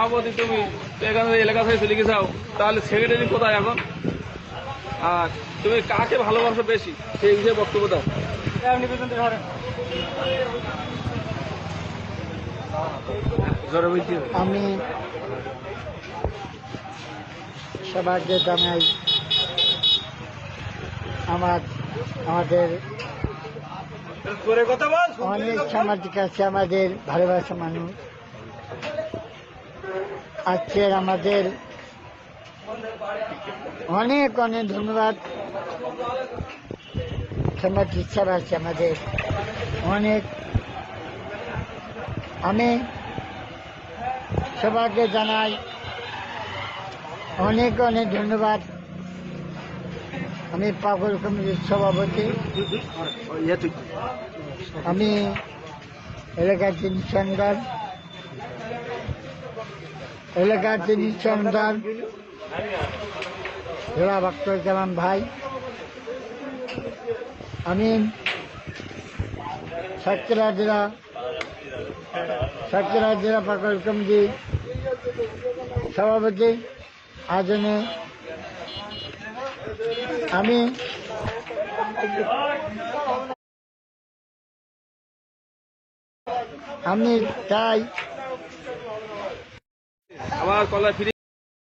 সভাপতি তুমি এখানে এলাকা থেকে চলে গেছাও তাহলে সেক্রেটারি কোথায় এখন? আর তুমি কাকে ভালোবাসো বেশি? সেই বিষয়ে বক্তব্য দাও। আমি সবাইকে জানাই আমার আমাদের অনেক সামাজিক আছে আমাদের ভালোবাসা মানুষ। আজকের আমাদের অনেক অনেক ধন্যবাদ। সামাজিক সেবা আছে আমাদের অনেক। আমি সবাইকে জানাই অনেক অনেক ধন্যবাদ। আমি পাগল কমিটির সভাপতি। আমি এলাকার যিনি সন্ধান এলাকার যিনি সন্ধান জোড়া জামান ভাই। আমি সাতক্ষীরা জেলা সাতক্ষীরা জেলা পাগল কমিটি সভাপতি আজনে আমি আমি চাই আবার কলা ফিরে